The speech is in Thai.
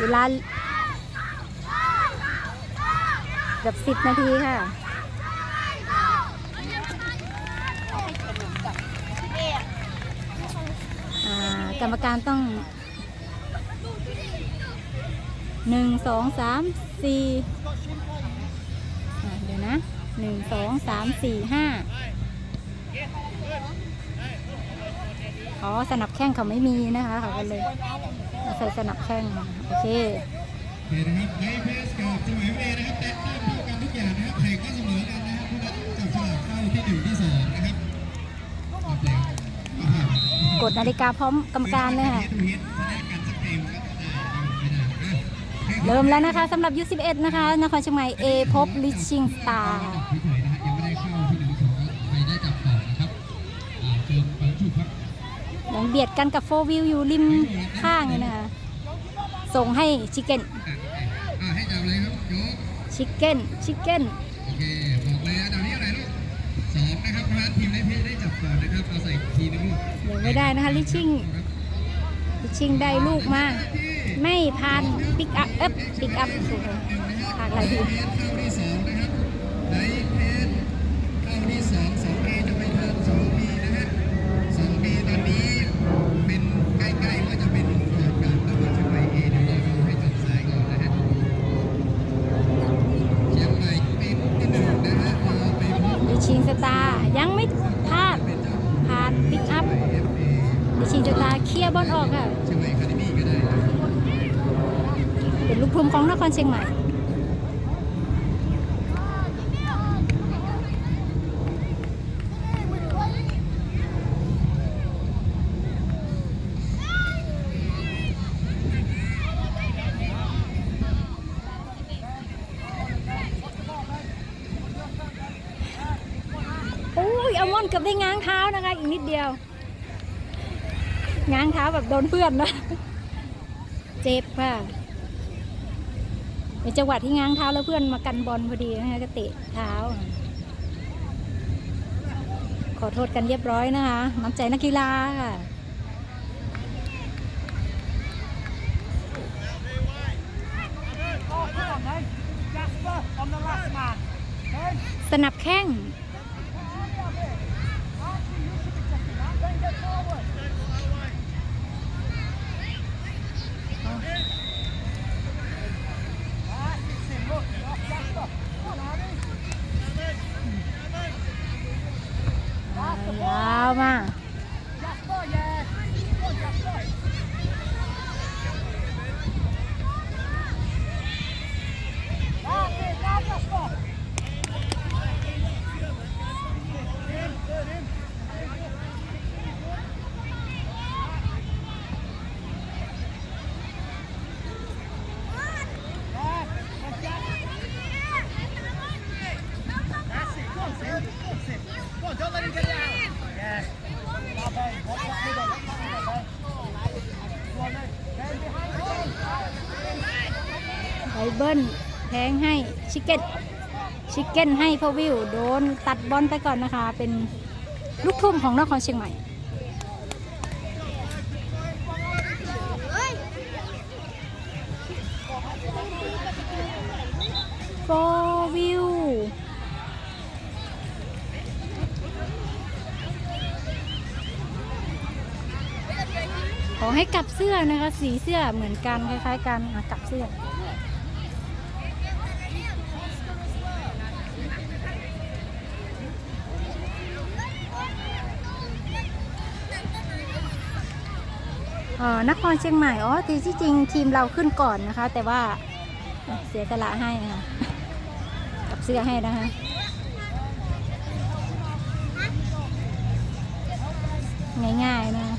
เวลาเกือบสิบนาทีค่ะกรรมการต้องหนึ่งสองสามสี่เดี๋ยวนะหนึ่งสองสามสี่ห้าอ๋อสนับแข้งเขาไม่มีนะคะเขาก็เลย อาใส่สนับแข้งมาโอเคโอเคนะครับในเพสกับจังหวะเวนะครับแต้มเท่ากันทุกอย่างนะครับแข่งก็เสมอกันนะครับผู้นั้นจับฉลากเข้าที่หนึ่งที่สองนะครับเอาเพลงเอาผ่านกดนาฬิกาพร้อมกรรมการเลยค่ะเฮดทูเฮดแสดงกันสักเกมก็ได้ไม่ได้อะเริ่มแล้วนะคะสำหรับ U11 นะคะนครเชียงใหม่ A พบลิชชิงสตาร์พี่เฉยนะฮะยังไม่ได้เข้าที่หนึ่งที่สองใครได้จับต่อนะครับอ่าเชิญปังชุบครับ ยังเบียดกันกับโฟวิวอยู่ริมข้างเลยนะคะส่งให้ชิคเก้นอ่าให้จับเลยครับยกชิคเก้นชิคเก้นโอเคบอกเลยอันดับนี้อะไรลูกสองนะครับเพราะฉะนั้นทีมในเพจได้จับก่อนนะครับเอาใส่ทีนึงลูกเดี๋ยวไม่ได้นะคะลิชชิงลิชชิงได้ลูกมาไม่ผ่านปิกอัพเอ๊บปิกอัพถูกผ่านหลายทีเพจเข้าที่สองนะครับในเพจเข้าที่สองสองเอจะไปทันสองบีนะฮะสองบีตอนนี้เป็นใกล้ๆว่าจะเป็นเกิดการระเบิดเชียงใหม่เอเดี๋ยวเราให้จับสายก่อนนะฮะเชียงใหม่เป็นที่หนึ่งนะฮะเราไปพบ ลิชชิงสตาร์ยังไม่พลาด เป็นเจ้า ผ่านปิกอัพ เอฟเอ ลิ ชชิงสตาเคลียร์บอลออกค่ะเชียงใหม่คาเดมี่ก็ได้เป็นลูกทุ่มของนครเชียงใหม่โอ้ยอมอนเกับได้ง้างเท้านะคะ อีกนิดเดียว ง้างเท้าแบบโดนเพื่อนนะเจ็บค่ะในจังหวะที่ง้างเท้าแล้วเพื่อนมากันบอลพอดีนะคะก็เตะเท้า ขอโทษกันเรียบร้อยนะคะน้ำใจนักกีฬาค่ะ Oh, come on then. Jasper on the last man. Then, สนับแข้ง มา เบิ้ลแทงให้ชิคเก้นชิคเก้นให้พอวิวโดนตัดบอลไปก่อนนะคะ เป็นลูกทุ่มของนครเชียงใหม่โฟวิวขอให้กลับเสื้อนะคะ สีเสื้อเหมือนกันคล้ายๆกันกลับเสื้อ เอ่อ นครเชียงใหม่ อ๋อที่ที่จริงทีมเราขึ้นก่อนนะคะ แต่ว่าเสียสละให้ค่ะกับเสื้อให้นะคะง่ายๆนะ